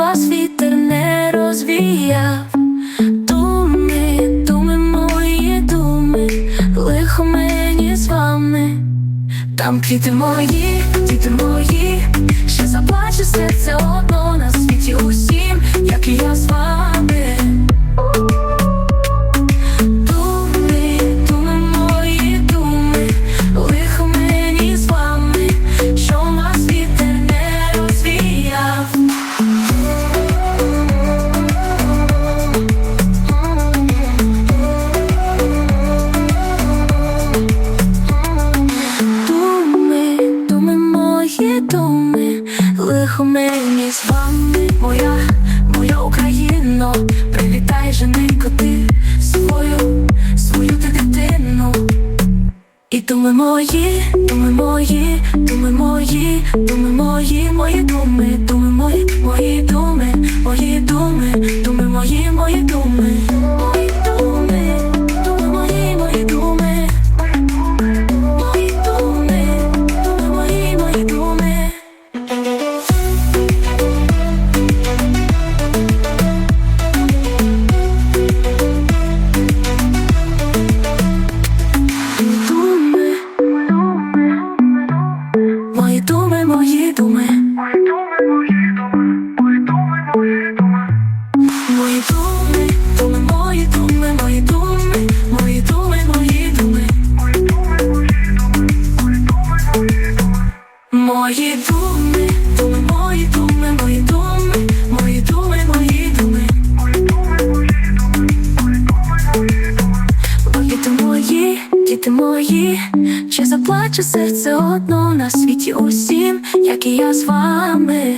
вас вітер не розвіяв, думи, думи, мої думи, лихо мені з вами, там квіти мої, діти мої. Думи, лихо мені з вами, моя, моя Україно, привітай жененько ти свою, свою ти дитину. І думи мої, думи мої, думи мої, думи Думи, мої, діти мої, чи заплаче серце одно на світі усім, як і я з вами.